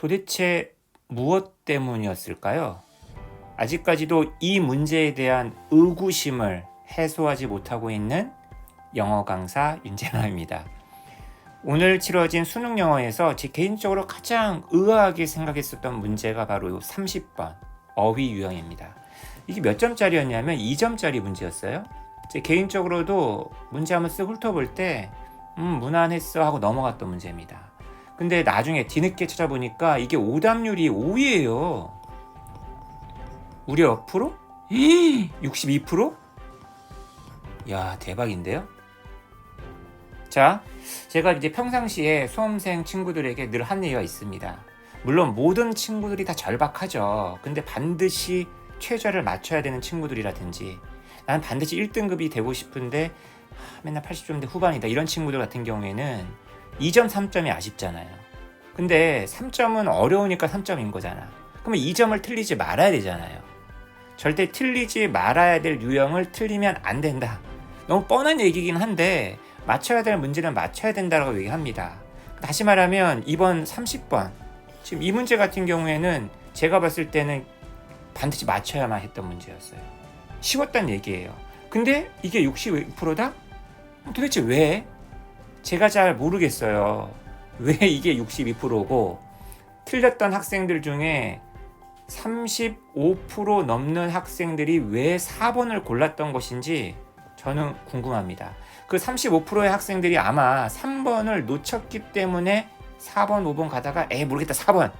도대체 무엇 때문이었을까요? 아직까지도 이 문제에 대한 의구심을 해소하지 못하고 있는 영어 강사 윤재나입니다. 오늘 치러진 수능 영어에서 제 개인적으로 가장 의아하게 생각했었던 문제가 바로 30번 어휘 유형입니다. 이게 몇 점짜리였냐면 2점짜리 문제였어요. 제 개인적으로도 문제 한번 쓱 훑어볼 때 음, 무난했어 하고 넘어갔던 문제입니다. 근데 나중에 뒤늦게 찾아보니까 이게 오답률이 5위예요. 무려 몇 프로? 62%? 야, 대박인데요? 자, 제가 이제 평상시에 수험생 친구들에게 늘 한 얘기가 있습니다. 물론 모든 친구들이 다 절박하죠. 근데 반드시 최저를 맞춰야 되는 친구들이라든지 나는 반드시 1등급이 되고 싶은데 하, 맨날 80점대 후반이다. 이런 친구들 같은 경우에는 2점, 3점이 아쉽잖아요. 근데 3점은 어려우니까 3점인 거잖아. 그러면 2점을 틀리지 말아야 되잖아요. 절대 틀리지 말아야 될 유형을 틀리면 안 된다. 너무 뻔한 얘기긴 한데 맞춰야 될 문제는 맞춰야 된다고 얘기합니다. 다시 말하면 이번 30번 지금 이 문제 같은 경우에는 제가 봤을 때는 반드시 맞춰야만 했던 문제였어요. 쉬웠단 얘기예요. 근데 이게 62%다? 도대체 왜? 제가 잘 모르겠어요. 왜 이게 62%고 틀렸던 학생들 중에 35% 넘는 학생들이 왜 4번을 골랐던 것인지 저는 궁금합니다. 그 35%의 학생들이 아마 3번을 놓쳤기 때문에 4번, 5번 가다가 에 모르겠다 4번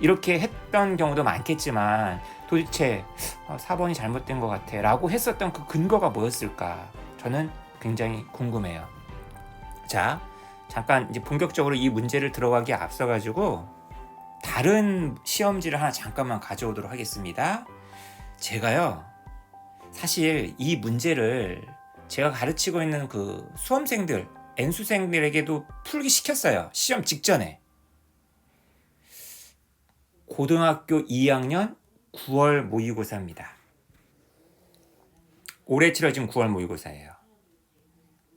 이렇게 했던 경우도 많겠지만 도대체 4번이 잘못된 것 같아 라고 했었던 그 근거가 뭐였을까 저는 굉장히 궁금해요. 자, 잠깐 이제 본격적으로 이 문제를 들어가기에 앞서 가지고 다른 시험지를 하나 잠깐만 가져오도록 하겠습니다. 제가요, 사실 이 문제를 제가 가르치고 있는 그 수험생들, N수생들에게도 풀기 시켰어요. 시험 직전에. 고등학교 2학년 9월 모의고사입니다. 올해 치러진 9월 모의고사예요.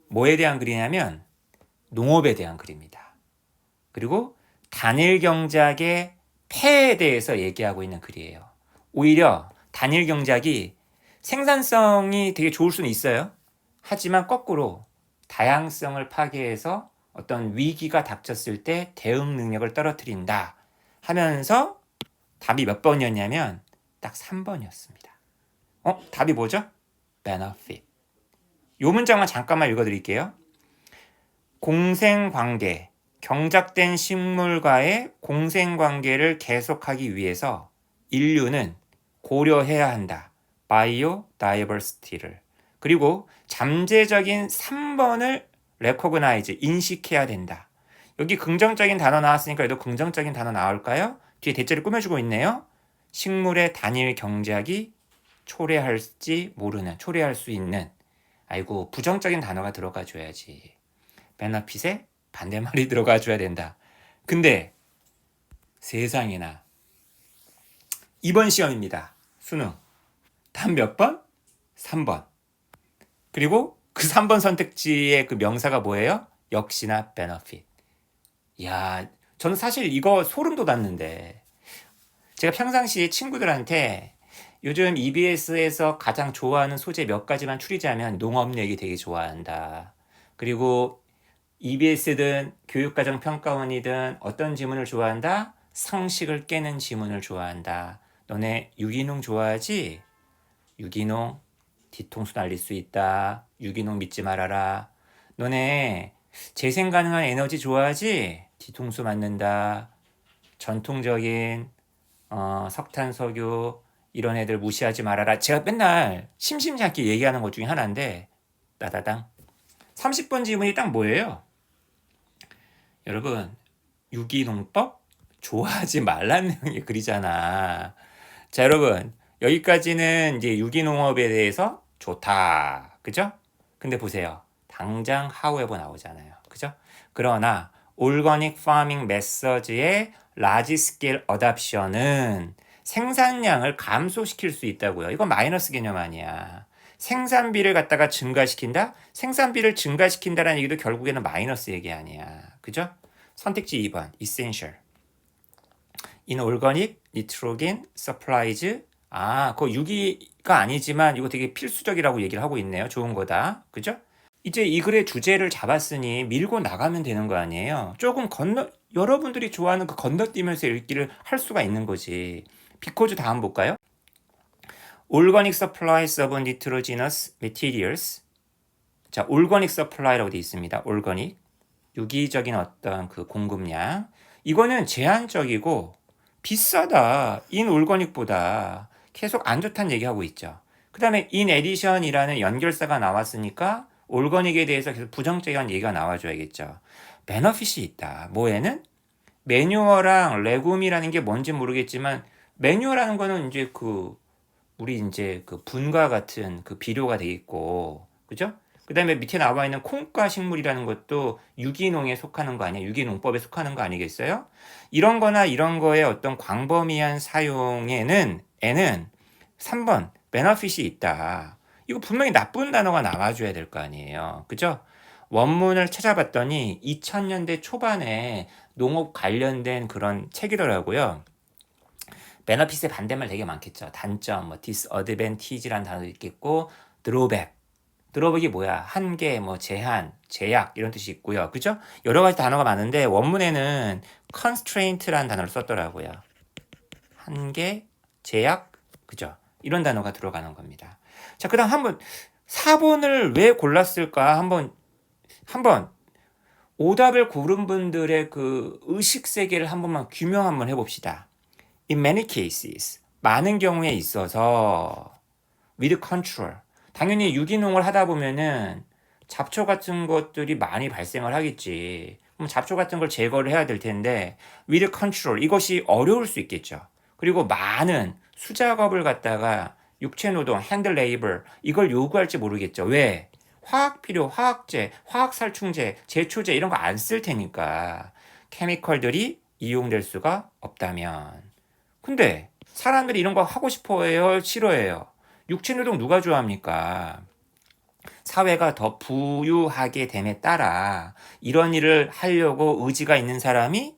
뭐에 대한 글이냐면 농업에 대한 글입니다. 그리고 단일 경작의 폐에 대해서 얘기하고 있는 글이에요. 오히려 단일 경작이 생산성이 되게 좋을 수는 있어요. 하지만 거꾸로 다양성을 파괴해서 어떤 위기가 닥쳤을 때 대응 능력을 떨어뜨린다 하면서 답이 몇 번이었냐면 딱 3번이었습니다. 어? 답이 뭐죠? benefit. 요 문장만 잠깐만 읽어드릴게요. 공생관계, 경작된 식물과의 공생관계를 계속하기 위해서 인류는 고려해야 한다. 바이오 다이버시티를. 그리고 잠재적인 3번을 recognize, 인식해야 된다. 여기 긍정적인 단어 나왔으니까 얘도 긍정적인 단어 나올까요? 뒤에 대체를 꾸며주고 있네요. 식물의 단일 경작이 초래할지 모르는, 초래할 수 있는. 아이고, 부정적인 단어가 들어가 줘야지. 베너핏에 반대말이 들어가 줘야 된다. 근데 세상에나 이번 시험입니다. 수능. 답몇 번? 3번. 그리고 그 3번 선택지의 그 명사가 뭐예요? 역시나 benefit. 야, 저는 사실 이거 소름 돋았는데 제가 평상시에 친구들한테 요즘 EBS에서 가장 좋아하는 소재 몇 가지만 추리자면 농업 얘기 되게 좋아한다. 그리고 EBS든 교육과정평가원이든 어떤 지문을 좋아한다? 상식을 깨는 지문을 좋아한다. 너네 유기농 좋아하지? 유기농 뒤통수 날릴 수 있다. 유기농 믿지 말아라. 너네 재생 가능한 에너지 좋아하지? 뒤통수 맞는다. 전통적인 어, 석탄 석유 이런 애들 무시하지 말아라. 제가 맨날 심심치 않게 얘기하는 것 중에 하나인데 따다당 30번 지문이 딱 뭐예요? 여러분 유기농법 좋아하지 말라는 내용이 글이잖아. 자 여러분 여기까지는 이제 유기농업에 대해서 좋다. 그죠? 근데 보세요. 당장 하우에버 나오잖아요. 그죠? 그러나 올거닉 파밍 메서지의 라지 스케일 어답션은 생산량을 감소시킬 수 있다고요. 이건 마이너스 개념 아니야. 생산비를 갖다가 증가시킨다? 생산비를 증가시킨다라는 얘기도 결국에는 마이너스 얘기 아니야. 그죠? 선택지 2번, essential. inorganic nitrogen supplies 아, 그 유기가 아니지만 이거 되게 필수적이라고 얘기를 하고 있네요. 좋은 거다. 그죠? 이제 이 글의 주제를 잡았으니 밀고 나가면 되는 거 아니에요. 조금 건너 여러분들이 좋아하는 그 건너뛰면서 읽기를 할 수가 있는 거지. 비코즈 다음 볼까요? Organic supplies of nitrogenous materials. 자, organic supply라고 되어 있습니다. organic. 유기적인 어떤 그 공급량. 이거는 제한적이고 비싸다. inorganic보다 계속 안 좋다는 얘기하고 있죠. 그 다음에 in addition이라는 연결사가 나왔으니까 올거닉에 대해서 계속 부정적인 얘기가 나와줘야겠죠. 베너핏이 있다. 뭐에는? 매뉴어랑 레굼이라는 게 뭔지 모르겠지만 매뉴어라는 거는 이제 그 우리 이제 그 분과 같은 그 비료가 되겠고 그죠? 그 다음에 밑에 나와 있는 콩과 식물이라는 것도 유기농에 속하는 거 아니야? 유기농법에 속하는 거 아니겠어요? 이런 거나 이런 거의 어떤 광범위한 사용에는 에는 3번 베너핏이 있다. 이거 분명히 나쁜 단어가 나와줘야 될 거 아니에요. 그죠? 원문을 찾아봤더니 2000년대 초반에 농업 관련된 그런 책이더라고요. 베너핏의 반대말 되게 많겠죠. 단점, 뭐 disadvantage라는 단어도 있겠고 drawback. 드로백이 뭐야? 한계, 뭐 제한, 제약 이런 뜻이 있고요. 그죠? 여러 가지 단어가 많은데 원문에는 constraint라는 단어를 썼더라고요. 한계, 제약, 그죠? 이런 단어가 들어가는 겁니다. 자, 그다음 한번 4번을 왜 골랐을까? 한번 한번 오답을 고른 분들의 그 의식 세계를 한 번만 규명 한번 해 봅시다. In many cases, 많은 경우에 있어서 with control. 당연히 유기농을 하다 보면은 잡초 같은 것들이 많이 발생을 하겠지. 그럼 잡초 같은 걸 제거를 해야 될 텐데 with control 이것이 어려울 수 있겠죠. 그리고 많은 수작업을 갖다가 육체 노동, 핸들 레이블 이걸 요구할지 모르겠죠. 왜? 화학 필요, 화학제, 화학 살충제, 제초제 이런 거 안 쓸 테니까 케미컬들이 이용될 수가 없다면. 근데 사람들이 이런 거 하고 싶어 해요, 싫어해요. 육체 노동 누가 좋아합니까? 사회가 더 부유하게 됨에 따라 이런 일을 하려고 의지가 있는 사람이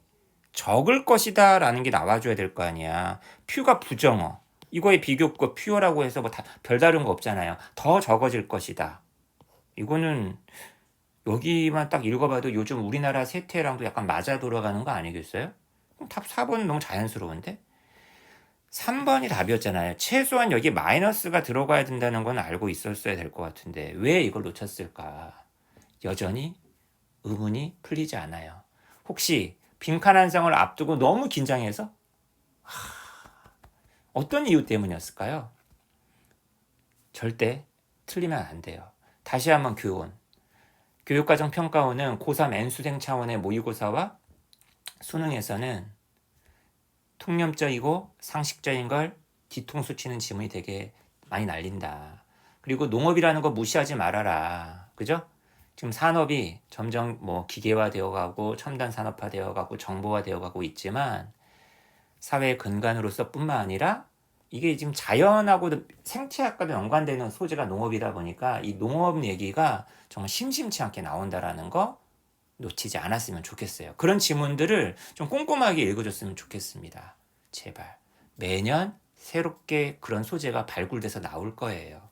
적을 것이다 라는 게 나와줘야 될 거 아니야. 퓨가 부정어. 이거의 비교급 퓨어라고 해서 뭐 다 별다른 거 없잖아요. 더 적어질 것이다. 이거는 여기만 딱 읽어봐도 요즘 우리나라 세태랑도 약간 맞아 돌아가는 거 아니겠어요? 답 4번은 너무 자연스러운데? 3번이 답이었잖아요. 최소한 여기 마이너스가 들어가야 된다는 건 알고 있었어야 될 것 같은데 왜 이걸 놓쳤을까? 여전히 의문이 풀리지 않아요. 혹시 빈칸 한 장을 앞두고 너무 긴장해서 하, 어떤 이유 때문이었을까요? 절대 틀리면 안 돼요. 다시 한번 교원. 교육과정 평가원은 고3 N수생 차원의 모의고사와 수능에서는 통념적이고 상식적인 걸 뒤통수 치는 지문이 되게 많이 날린다. 그리고 농업이라는 거 무시하지 말아라. 그죠? 지금 산업이 점점 뭐 기계화 되어 가고 첨단 산업화 되어 가고 정보화 되어 가고 있지만 사회의 근간으로서 뿐만 아니라 이게 지금 자연하고 생태학과도 연관되는 소재가 농업이다 보니까 이 농업 얘기가 정말 심심치 않게 나온다라는 거 놓치지 않았으면 좋겠어요. 그런 지문들을 좀 꼼꼼하게 읽어줬으면 좋겠습니다. 제발. 매년 새롭게 그런 소재가 발굴돼서 나올 거예요.